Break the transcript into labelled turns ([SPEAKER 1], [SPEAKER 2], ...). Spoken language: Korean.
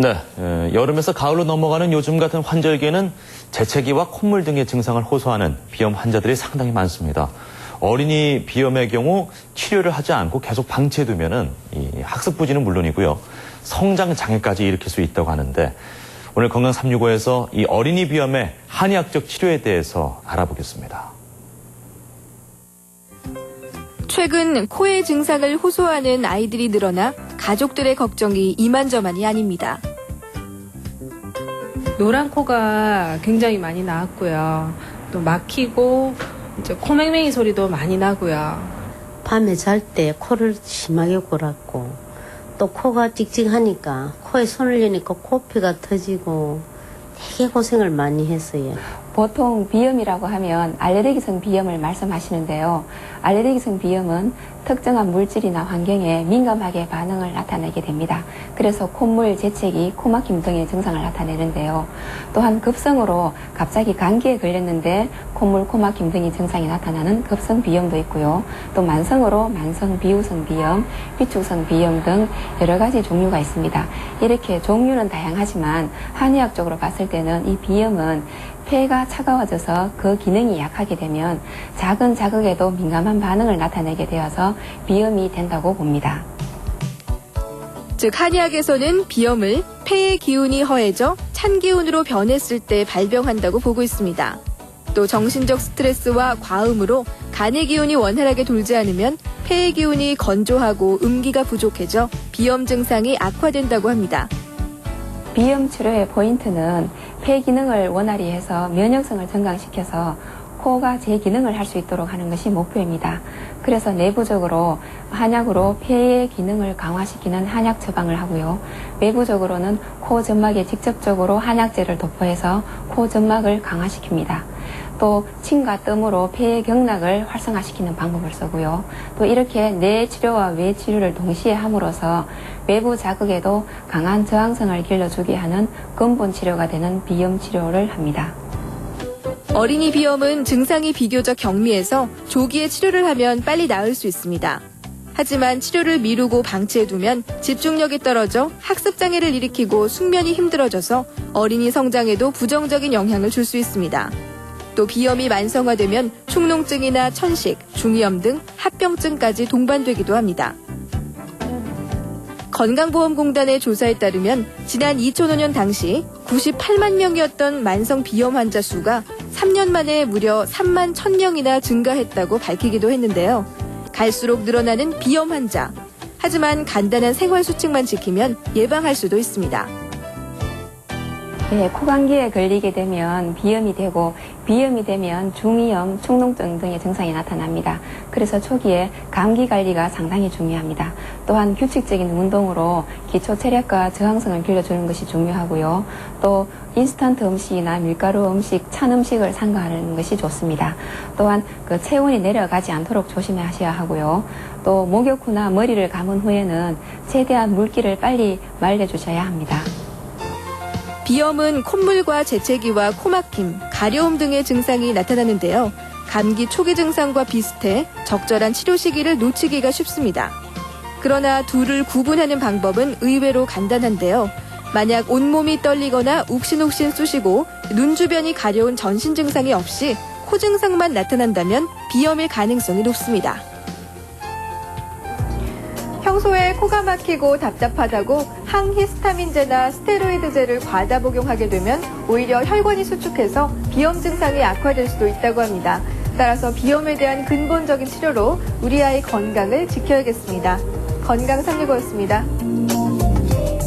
[SPEAKER 1] 네, 에, 여름에서 가을로 넘어가는 요즘 같은 환절기에는 재채기와 콧물 등의 증상을 호소하는 비염 환자들이 상당히 많습니다. 어린이 비염의 경우 치료를 하지 않고 계속 방치해두면은 이 학습 부진은 물론이고요, 성장 장애까지 일으킬 수 있다고 하는데 오늘 건강 365에서 이 어린이 비염의 한의학적 치료에 대해서 알아보겠습니다.
[SPEAKER 2] 최근 코의 증상을 호소하는 아이들이 늘어나 가족들의 걱정이 이만저만이 아닙니다.
[SPEAKER 3] 노란 코가 굉장히 많이 나왔고요. 또 막히고 이제 코맹맹이 소리도 많이 나고요.
[SPEAKER 4] 밤에 잘 때 코를 심하게 골았고 또 코가 찍찍하니까 코에 손을 대니까 코피가 터지고 되게 고생을 많이 했어요.
[SPEAKER 5] 보통 비염이라고 하면 알레르기성 비염을 말씀하시는데요. 알레르기성 비염은 특정한 물질이나 환경에 민감하게 반응을 나타내게 됩니다. 그래서 콧물, 재채기, 코막힘 등의 증상을 나타내는데요. 또한 급성으로 갑자기 감기에 걸렸는데 콧물, 코막힘 등의 증상이 나타나는 급성 비염도 있고요. 또 만성으로 만성 비후성 비염, 비축성 비염 등 여러 가지 종류가 있습니다. 이렇게 종류는 다양하지만 한의학적으로 봤을 때는 이 비염은 폐가 차가워져서 그 기능이 약하게 되면 작은 자극에도 민감한 반응을 나타내게 되어서 비염이 된다고 봅니다.
[SPEAKER 2] 즉 한의학에서는 비염을 폐의 기운이 허해져 찬 기운으로 변했을 때 발병한다고 보고 있습니다. 또 정신적 스트레스와 과음으로 간의 기운이 원활하게 돌지 않으면 폐의 기운이 건조하고 음기가 부족해져 비염 증상이 악화된다고 합니다.
[SPEAKER 5] 비염 치료의 포인트는 폐 기능을 원활히 해서 면역성을 증강시켜서 코가 제 기능을 할 수 있도록 하는 것이 목표입니다. 그래서 내부적으로 한약으로 폐의 기능을 강화시키는 한약 처방을 하고요. 외부적으로는 코 점막에 직접적으로 한약제를 도포해서 코 점막을 강화시킵니다. 또 침과 뜸으로 폐의 경락을 활성화시키는 방법을 쓰고요. 또 이렇게 내 치료와 외 치료를 동시에 함으로써 외부 자극에도 강한 저항성을 길러주게 하는 근본 치료가 되는 비염 치료를 합니다.
[SPEAKER 2] 어린이 비염은 증상이 비교적 경미해서 조기에 치료를 하면 빨리 나을 수 있습니다. 하지만 치료를 미루고 방치해두면 집중력이 떨어져 학습장애를 일으키고 숙면이 힘들어져서 어린이 성장에도 부정적인 영향을 줄 수 있습니다. 또 비염이 만성화되면 축농증이나 천식, 중이염 등 합병증까지 동반되기도 합니다. 건강보험공단의 조사에 따르면 지난 2005년 당시 98만 명이었던 만성 비염 환자 수가 3년 만에 무려 3만 1000명이나 증가했다고 밝히기도 했는데요. 갈수록 늘어나는 비염 환자. 하지만 간단한 생활 수칙만 지키면 예방할 수도 있습니다.
[SPEAKER 5] 네, 코감기에 걸리게 되면 비염이 되고 비염이 되면 중이염, 축농증 등의 증상이 나타납니다. 그래서 초기에 감기 관리가 상당히 중요합니다. 또한 규칙적인 운동으로 기초 체력과 저항성을 길러주는 것이 중요하고요. 또 인스턴트 음식이나 밀가루 음식, 찬 음식을 삼가하는 것이 좋습니다. 또한 그 체온이 내려가지 않도록 조심하셔야 하고요. 또 목욕 후나 머리를 감은 후에는 최대한 물기를 빨리 말려주셔야 합니다.
[SPEAKER 2] 비염은 콧물과 재채기와 코막힘, 가려움 등의 증상이 나타나는데요. 감기 초기 증상과 비슷해 적절한 치료 시기를 놓치기가 쉽습니다. 그러나 둘을 구분하는 방법은 의외로 간단한데요. 만약 온몸이 떨리거나 욱신욱신 쑤시고 눈 주변이 가려운 전신 증상이 없이 코 증상만 나타난다면 비염일 가능성이 높습니다. 평소에 코가 막히고 답답하다고 항히스타민제나 스테로이드제를 과다 복용하게 되면 오히려 혈관이 수축해서 비염 증상이 악화될 수도 있다고 합니다. 따라서 비염에 대한 근본적인 치료로 우리 아이 건강을 지켜야겠습니다. 건강 365였습니다.